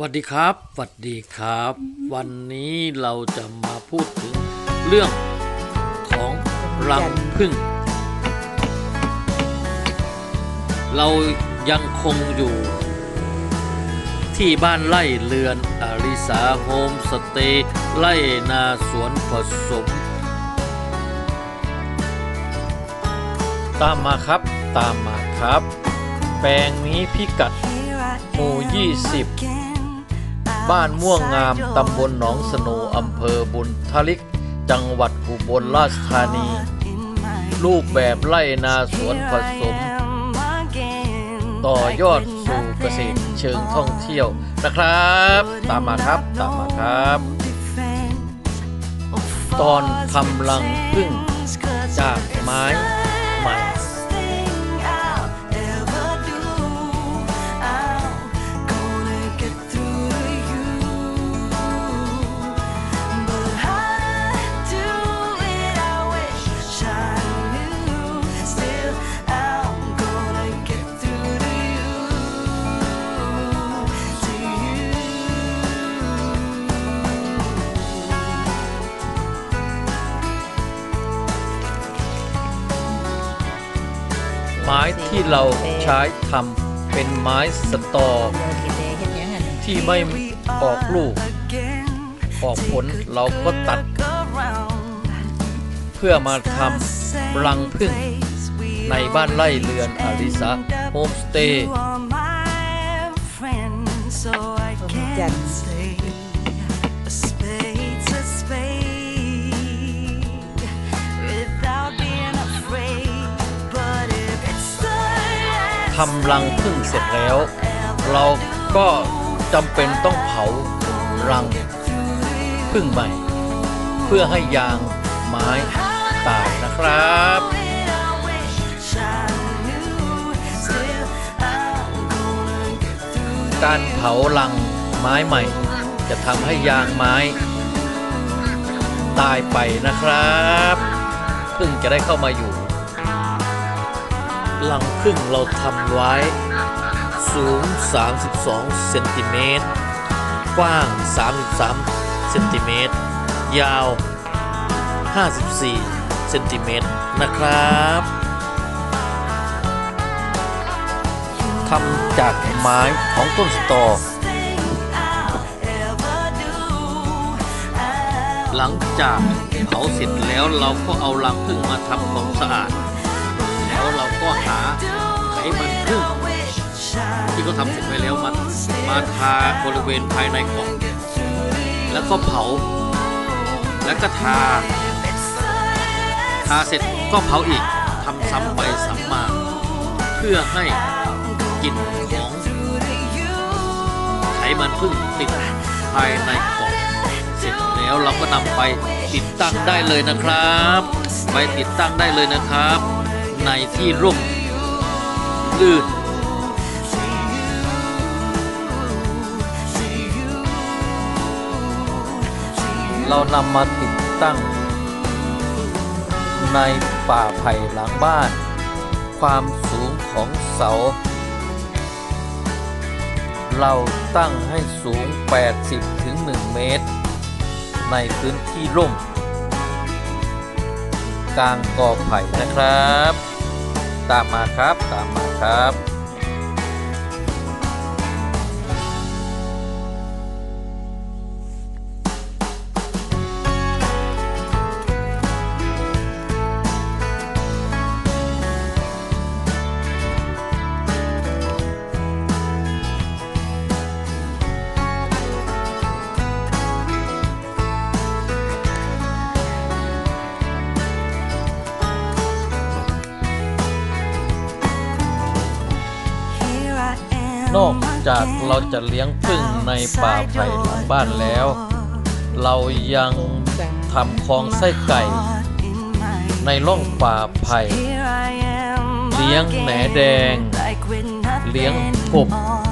สวัสดีครับสวัสดีครับ วันนี้เราจะมาพูดถึงเรื่องของรังผึ้งเรายังคงอยู่ ที่บ้านไร่เรือนอาริสาโฮมสเตย์ไร่นาสวนผสม ตามมาครับตามมาครับ แปลงนี้พิกัดหมู่20 บ้านม่วงงามตำบลหนองสนูอำเภอบุญทลิก จังหวัดอุบลราชธานี รูปแบบไร่นาสวนผสม ต่อยอดสู่เกษตรเชิงท่องเที่ยวนะครับ ตามมาครับตามมาครับ ตอนทำรังพึ่งจากไม้ใหม่ ไม้ที่เราใช้ทำเป็นไม้สตอ ที่ไม่ออกลูก ออกผลเราก็ตัด เพื่อมาทำรังผึ้งในบ้านไร่เรือนอาริสาโฮมสเตย์ ทำรังผึ้งเสร็จแล้ว เราก็จำเป็นต้องเผารังผึ้งใหม่ เพื่อให้ยางไม้ตายนะครับการเผารังไม้ใหม่ จะทำให้ยางไม้ ตายไปนะครับผึ้งจะได้เข้ามาอยู่ ลังพึ่งเราทำไว้ สูง 32 เซนติเมตร กว้าง 33 เซนติเมตร ยาว 54 เซนติเมตรนะครับทำจากไม้ของต้นสตอ หลังจากเผาเสร็จแล้วเราก็เอารังผึ้งมาทำความสะอาด แล้วเรา หาไขมันผึ้งที่เขาทำเสร็จไปแล้วมามาทาบริเวณภายในกล่องแล้วก็เผา แล้วก็ทา ทาเสร็จก็เผาอีกทำซ้ำไปซ้ำมา เพื่อให้กลิ่นของไขมันผึ้งติดภายในกล่องเสร็จแล้วเราก็นำไปติดตั้งได้เลยนะครับ ไปติดตั้งได้เลยนะครับ ในที่ร่มลื่นเรานำมาติดตั้ง ในป่าไผ่หลังบ้าน ความสูงของเสา เราตั้งให้สูง 80ถึง1เมตร ในพื้นที่ร่ม กลางกอไผ่นะครับ ตามมาครับ ตามมาครับ นอกจากเราจะเลี้ยงผึ้งในป่าไผ่หลังบ้านแล้ว เรายังทำคลองไส้ไก่ ในร่องป่าไผ่ เลี้ยงแหนแดง เลี้ยงกบ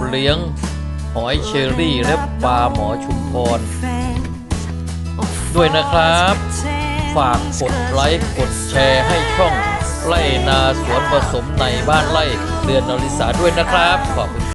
เลี้ยงหอยเชอรี่และปลาหมอชุมพร ด้วยนะครับ ฝากกดไลค์กดแชร์ให้ช่องไล่นาสวนผสมในบ้านไร่เรือนนริสาด้วยนะครับ ขอบคุณ